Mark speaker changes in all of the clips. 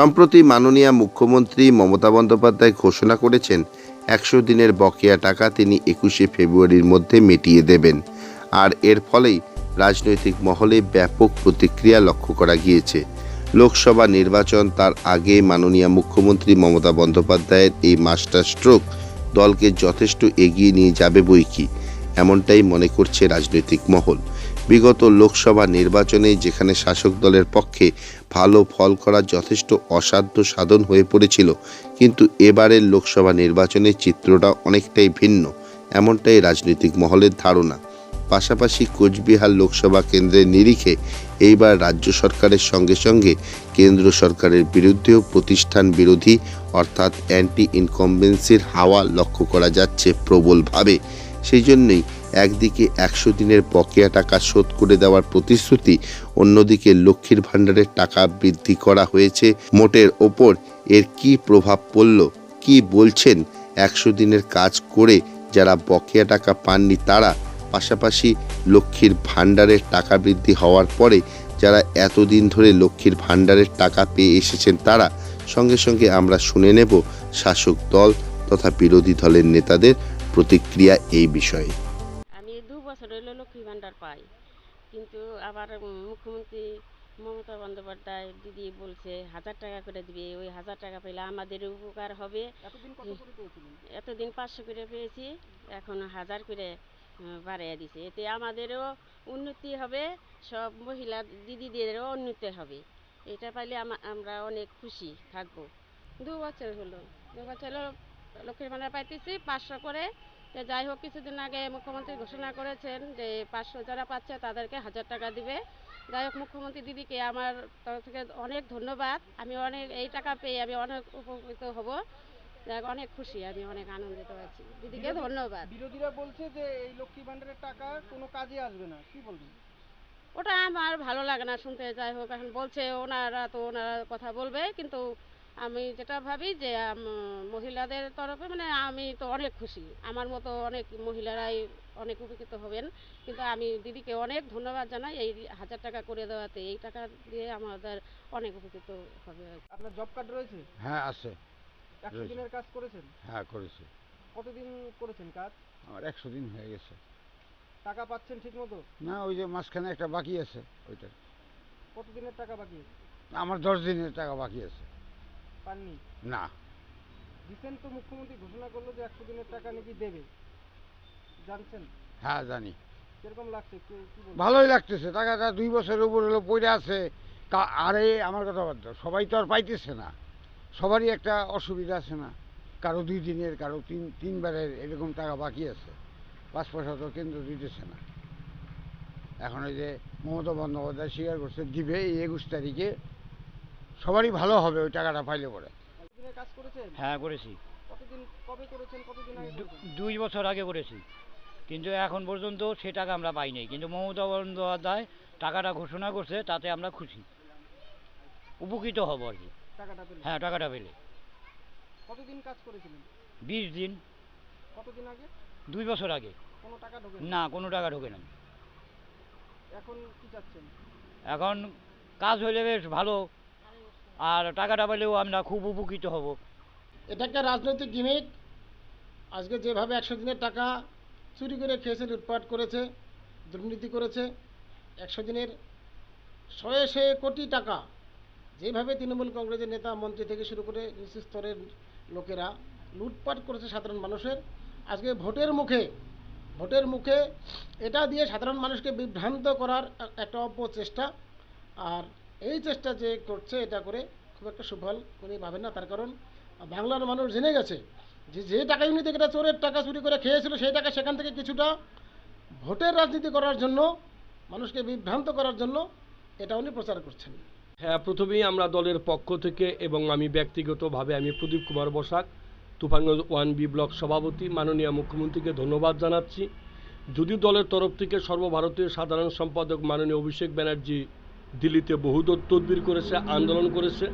Speaker 1: সম্প্রতি মাননীয় মুখ্যমন্ত্রী মমতা বন্দ্যোপাধ্যায় ঘোষণা করেছেন, একশো দিনের বকেয়া টাকা তিনি একুশে ফেব্রুয়ারির মধ্যে মিটিয়ে দেবেন। আর এর ফলেই রাজনৈতিক মহলে ব্যাপক প্রতিক্রিয়া লক্ষ্য করা গিয়েছে। লোকসভা নির্বাচন তার আগে মাননীয় মুখ্যমন্ত্রী মমতা বন্দ্যোপাধ্যায়ের এই মাস্টার স্ট্রোক দলকে যথেষ্ট এগিয়ে নিয়ে যাবে বই কি এমনটাই মনে করছে রাজনৈতিক মহল। বিগত লোকসভা নির্বাচনে যেখানে শাসক দলের পক্ষে ভালো ফল করা যথেষ্ট অসাধ্য সাধন হয়ে পড়েছিল, কিন্তু এবারের লোকসভা নির্বাচনের চিত্রটা অনেকটাই ভিন্ন, এমনটাই রাজনৈতিক মহলের ধারণা। পাশাপাশি কোচবিহার লোকসভা কেন্দ্রের নিরিখে এইবার রাজ্য সরকারের সঙ্গে সঙ্গে কেন্দ্র সরকারের বিরুদ্ধেও প্রতিষ্ঠান বিরোধী অর্থাৎ অ্যান্টি ইনকমবেন্সির হাওয়া লক্ষ্য করা যাচ্ছে প্রবলভাবে। সেই জন্যই একদিকে একশো দিনের বকেয়া টাকা শোধ করে দেওয়ার প্রতিশ্রুতি, অন্যদিকে লক্ষ্মীর ভাণ্ডারের টাকা বৃদ্ধি করা হয়েছে। মোটের ওপর এর কি প্রভাব পড়ল, কি বলছেন একশো দিনের কাজ করে যারা বকেয়া টাকা পাননি তারা? পাশাপাশি লক্ষ্মীর ভাণ্ডারের টাকা বৃদ্ধি হওয়ার পরে যারা এতদিন ধরে লক্ষ্মীর ভাণ্ডারের টাকা পেয়ে এসেছেন তারা? সঙ্গে সঙ্গে আমরা শুনে নেব শাসক দল তথা বিরোধী দলের নেতাদের প্রতিক্রিয়া এই বিষয়ে।
Speaker 2: হলো লক্ষ্মী ভাণ্ডার পাই। কিন্তু আবার মুখ্যমন্ত্রী মমতা বন্দ্যোপাধ্যায় দিদি বলছে হাজার টাকা করে দিবে ওই হাজার টাকা পেলে আমাদের উপকার হবে।
Speaker 3: এতদিন কত করে পেয়েছিলেন?
Speaker 2: এতদিন পাঁচশো করে পেয়েছি এখন হাজার করে বাড়িয়ে দিছে। এতে আমাদেরও উন্নতি হবে সব মহিলা দিদিদেরও উন্নতি হবে। এটা পাইলে আমরা অনেক খুশি থাকব।
Speaker 4: দু বছর হলো দু বছর হলো লক্ষ্মীর ভাণ্ডার পাইতেছি পাঁচশো করে তো যাই হোক কিছুদিন আগে মুখ্যমন্ত্রী ঘোষণা করেছেন যে পাঁচশো যারা পাচ্ছে তাদেরকে হাজার টাকা দিবে। যাই হোক মুখ্যমন্ত্রী দিদিকে আমার তরফ থেকে অনেক ধন্যবাদ। আমি অনেক এই টাকা পেয়ে আমি অনেক উপকৃত হব। যাই হোক, অনেক খুশি আমি অনেক আনন্দিত আছি। দিদিকে ধন্যবাদ।
Speaker 3: বিরোধীরা বলছে যে এই লক্ষ্মী ভাণ্ডারের টাকা কোনো কাজে আসবে না। কি বলবেন?
Speaker 4: ওটা আমার ভালো লাগে না শুনতে। যাই হোক এখন বলছে ওনারা তো ওনারা কথা বলবে কিন্তু আমি যেটা ভাবি যে আম- মহিলাদের তরফে মানে আমি তো অনেক খুশি। আমার মতো অনেক মহিলারাই অনেক উপকৃত হবেন। কিন্তু আমি দিদিকে অনেক ধন্যবাদ জানাই এই হাজার টাকা করে দেওয়াতে। এই টাকা দিয়ে আমাদের অনেক উপকৃত হবে।
Speaker 3: আপনার জব কার্ড রয়েছে?
Speaker 5: হ্যাঁ আছে।
Speaker 3: একশো দিনের কাজ করেছেন?
Speaker 5: হ্যাঁ করেছি।
Speaker 3: কতদিন করেছেন কাজ?
Speaker 5: আমার একশো দিন হয়ে গেছে।
Speaker 3: টাকা পাচ্ছেন ঠিক মতো
Speaker 5: না ওই যে মাঝখানে একটা বাকি আছে ওইটা
Speaker 3: কতদিনের টাকা বাকি
Speaker 5: আমার দশ দিনের টাকা বাকি আছে।
Speaker 3: পাননি?
Speaker 5: না।
Speaker 3: রিসেন্ট তো মুখ্যমন্ত্রী ঘোষণা করল যে একশো দিনের টাকা নাকি দেবে। জানছেন?
Speaker 5: হ্যাঁ জানি।
Speaker 3: কীরকম লাগছে?
Speaker 5: ভালোই লাগতেছে টাকাটা দুই বছরের উপর হলো পড়ে আছে। কা- আরে আমার কথা বাদ সবাই তো আর পাইতেছে না। সবারই একটা অসুবিধা আছে না। কারও দুই দিনের কারও তিন তিনবারের এরকম টাকা বাকি আছে। পাঁচ পয়সা তো কেন্দ্র দিতেছে না। এখন ওই যে মমতা বন্দ্যোপাধ্যায় স্বীকার করছে দিবে এই একুশ তারিখে। সবারই ভালো হবে ওই টাকাটা পাইলে পরে।
Speaker 3: কাজ করেছেন?
Speaker 6: হ্যাঁ করেছি।
Speaker 3: কতদিন কবে করেছেন কতদিন আগে
Speaker 6: দু- দুই বছর আগে করেছি। কিন্তু এখন পর্যন্ত সে টাকা আমরা পাইনি কিন্তু মমতা বন্দ্যোপাধ্যায় টাকাটা ঘোষণা করছে তাতে আমরা খুশি। উপকৃত হব আর কি।
Speaker 3: টাকাটা
Speaker 6: হ্যাঁ টাকাটা পেলে।
Speaker 3: কতদিন কাজ করেছিলেন?
Speaker 6: বিশ দিন।
Speaker 3: কতদিন আগে?
Speaker 6: দুই বছর আগে।
Speaker 3: কোনো টাকা ঢোকে
Speaker 6: না কোনো টাকা ঢোকে না
Speaker 3: এখন কি চাচ্ছেন?
Speaker 6: এখন কাজ হলে বেশ ভালো। আর টাকাটা পেলেও আমরা খুব উপকৃত হব।
Speaker 7: এটা একটা রাজনৈতিক গিমিক আজকে যেভাবে একশো দিনের টাকা চুরি করে খেয়েছে, লুটপাট করেছে, দুর্নীতি করেছে, একশো দিনের শয়ে শয়ে কোটি টাকা যেভাবে তৃণমূল কংগ্রেসের নেতা, মন্ত্রী থেকে শুরু করে নিচু স্তরের লোকেরা লুটপাট করেছে সাধারণ মানুষের, আজকে ভোটের মুখে ভোটের মুখে এটা দিয়ে সাধারণ মানুষকে বিভ্রান্ত করার একটা অপচেষ্টা। আর এই চেষ্টা যে করছে এটা করে খুব একটা সুফল উনি পাবেন না, তার কারণ বাংলার মানুষ জেনে গেছে যে যে টাকা উনি থেকে চোরের টাকা চুরি করে খেয়েছিল, সেই টাকা সেখান থেকে কিছুটা ভোটের রাজনীতি করার জন্য, মানুষকে বিভ্রান্ত করার জন্য এটা উনি প্রচার করছেন।
Speaker 8: হ্যাঁ প্রথমেই আমরা দলের পক্ষ থেকে এবং আমি ব্যক্তিগতভাবে আমি Pradip Kumar Basak Tufanganj one B block সভাপতি, মাননীয় মুখ্যমন্ত্রীকে ধন্যবাদ জানাচ্ছি। যদি দলের তরফ থেকে সর্বভারতীয় সাধারণ সম্পাদক মাননীয় অভিষেক ব্যানার্জি দিল্লিতে বহু তদবির করেছে, আন্দোলন করেছে,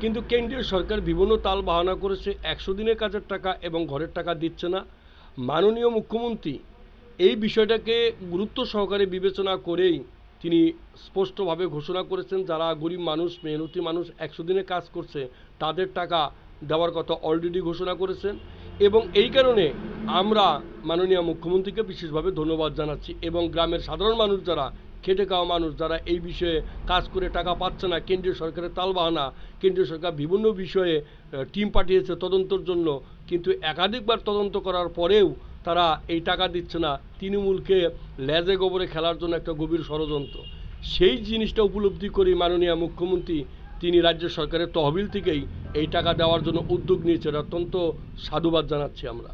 Speaker 8: কিন্তু কেন্দ্রীয় সরকার বিভিন্ন তাল বাহানা করেছে, একশো দিনের কাজের টাকা এবং ঘরের টাকা দিচ্ছে না। মাননীয় মুখ্যমন্ত্রী এই বিষয়টাকে গুরুত্ব সহকারে বিবেচনা করেই তিনি স্পষ্টভাবে ঘোষণা করেছেন, যারা গরিব মানুষ, মেহনতি মানুষ একশো দিনে কাজ করছে, তাদের টাকা দেওয়ার কথা অলরেডি ঘোষণা করেছেন এবং এই কারণে আমরা মাননীয় মুখ্যমন্ত্রীকে বিশেষভাবে ধন্যবাদ জানাচ্ছি এবং গ্রামের সাধারণ মানুষ যারা খেটে খাওয়া মানুষ যারা এই বিষয়ে কাজ করে টাকা পাচ্ছে না, কেন্দ্রীয় সরকারের তালবাহানা, কেন্দ্রীয় সরকার বিভিন্ন বিষয়ে টিম পাঠিয়েছে তদন্তর জন্য, কিন্তু একাধিকবার তদন্ত করার পরেও তারা এই টাকা দিচ্ছে না। তৃণমূলকে লেজে গোবরে খেলার জন্য একটা গভীর ষড়যন্ত্র। সেই জিনিসটা উপলব্ধি করে মাননীয় মুখ্যমন্ত্রী, তিনি রাজ্য সরকারের তহবিল থেকেই এই টাকা দেওয়ার জন্য উদ্যোগ নিয়েছেন। অত্যন্ত সাধুবাদ জানাচ্ছি আমরা।